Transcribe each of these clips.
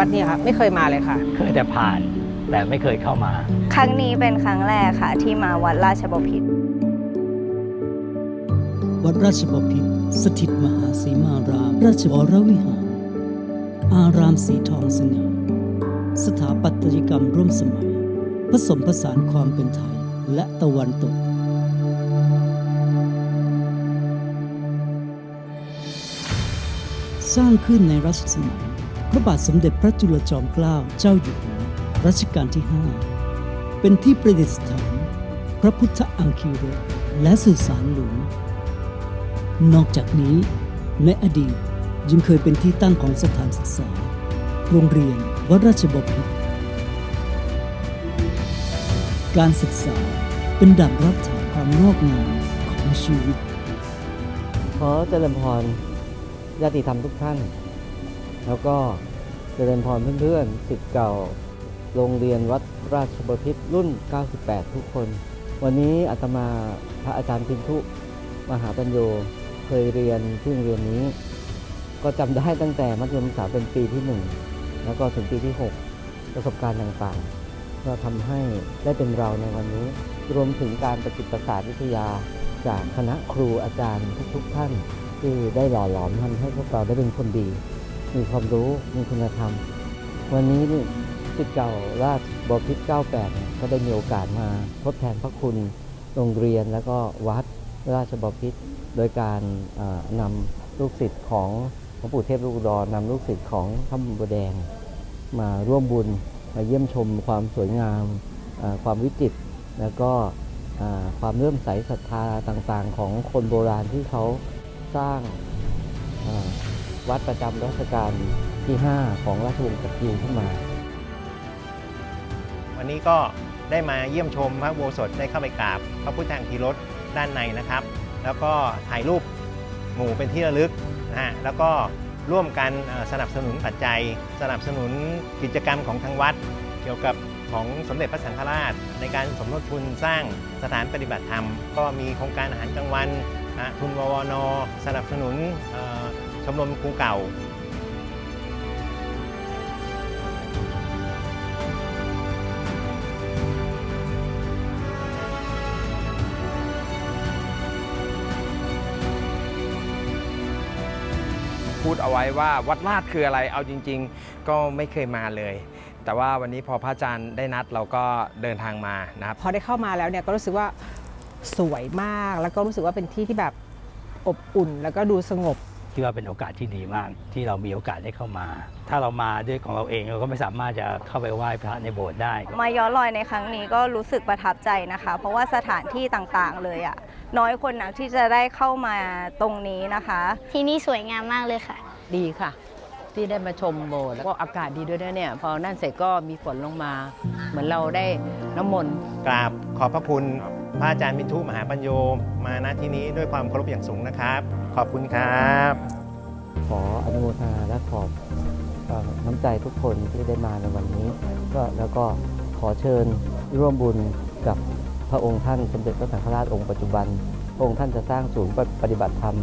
วัดนี้ค่ะไม่เคยมาเลยค่ะ เคยแต่ผ่านแต่ไม่เคยเข้ามา ครั้งนี้เป็นครั้งแรกค่ะ ที่มาวัดราชบพิตรวัดราชบพิตรสถิตมหาสีมาราม ราชวรวิหาร อารามสีทองสง่าสถาปัตยกรรมร่วมสมัย ผสมผสานความเป็นไทยและตะวันตกสร้างขึ้นในรัชสมัย พระบาทสมเด็จพระจุลจอมเกล้าเจ้าอยู่หัวรัชกาลที่ 5 เป็นที่ประดิษฐาน พระพุทธอังคีรและสุสานหลวง นอกจากนี้ ในอดีตยังเคยเป็นที่ตั้งของสถานศึกษา โรงเรียนวัดราชบพิตรการศึกษาเป็นดั่งรักฐานความงอกงามของชีวิต ขอเจริญพรญาติธรรมทุกท่าน แล้วก็เจริญพรเพื่อนๆสิทธิ์เก่า โรงเรียนวัดราชบพิตรรุ่น 98 ทุกคน วันนี้อาตมาพระอาจารย์พินทุมหาปัญโยเคยเรียนที่โรงเรียนนี้ ก็จำได้ตั้งแต่มัธยมศึกษาเป็นปีที่ 1 แล้วก็ถึงปีที่ 6 ประสบการณ์ต่างๆ ก็ทำให้ได้เป็นเราในวันนี้ รวมถึงการประจิตประสาทวิทยาจากคณะครูอาจารย์ทุกๆท่าน ที่ได้หล่อหลอมทำให้พวกเราได้เป็นคนดี มีความรู้มีคุณธรรม วันนี้นี่สิทธิ์เก่าราชบพิตร98เนี่ยก็ได้มีโอกาสมาทดแทนพระคุณโรงเรียนแล้วก็วัดราชบพิตรโดยการนำลูกศิษย์ของหลวงปู่เทพลูกดรนนำลูกศิษย์ของถ้ำบัวแดง มาร่วมบุญมาเยี่ยมชมความสวยงาม ความวิจิตรแล้วก็ความเลื่อมใสศรัทธาต่างๆ ของคนโบราณที่เขาสร้างา วัดประจำรัชกาลที่ 5 ของราชวงศ์จักรีขึ้นมา วันนี้ก็ได้มาเยี่ยมชมพระโบสถได้เข้าไปกราบ พระพุทธทางคีรถด้านในนะครับ แล้วก็ถ่ายรูปหมู่เป็นที่ระลึกนะฮะแล้วก็ร่วมกันสนับสนุนปัจจัย สนับสนุนกิจกรรมของทางวัด เกี่ยวกับของสมเด็จพระสังฆราช ในการสมทบทุนสร้างสถานปฏิบัติธรรม ก็มีโครงการอาหารกลางวันทุนววนสนับสนุน มรมครูเก่าพูดเอาไว้ว่าวัดลาดคืออะไร เอาจริง ๆ ก็ไม่เคยมาเลย แต่ว่าวันนี้พอพระอาจารย์ได้นัดเราก็เดินทางมานะครับ พอได้เข้ามาแล้วเนี่ยก็รู้สึกว่าสวยมาก แล้วก็รู้สึกว่าเป็นที่ที่แบบอบอุ่น แล้วก็ดูสงบ ที่ว่าเป็นโอกาสที่ดีมาก ที่เรามีโอกาสได้เข้ามา ถ้าเรามาด้วยของเราเองเราก็ไม่สามารถจะเข้าไปไหว้พระในโบสถ์ได้ มาย้อนรอยในครั้งนี้ก็รู้สึกประทับใจนะคะ เพราะว่าสถานที่ต่างๆเลยอะน้อยคนนักที่จะได้เข้ามาตรงนี้นะคะ ที่นี่สวยงามมากเลยค่ะ ดีค่ะ ที่ได้มาชมโบสถ์แล้วก็อากาศดีด้วยนะเนี่ยพอนั่นเสร็จก็มีฝนลงมา เหมือนเราได้น้ำมนต์กราบขอบพระคุณ พระอาจารย์มินทุมหาปัญโยมาณที่นี้ด้วยความเคารพอย่างสูงนะครับ ขอบคุณครับ ขออนุโมทนาและขอบเอ่อน้ำใจทุกคนที่ได้มาในวันนี้ ก็แล้วก็ขอเชิญร่วมบุญกับพระองค์ท่านสมเด็จพระสังฆราชองค์ปัจจุบัน พระองค์ท่านจะสร้างศูนย์ปฏิบัติธรรม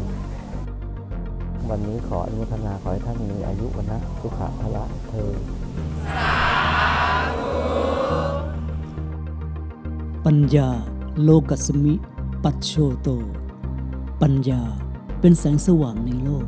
วันนี้ขออนุโมทนาขอให้ท่านมีอายุวันนะสุขะพละเธอญปัญญา โลกัสมิ ปัจโชโต ปัญญาเป็นแสงสว่างในโลก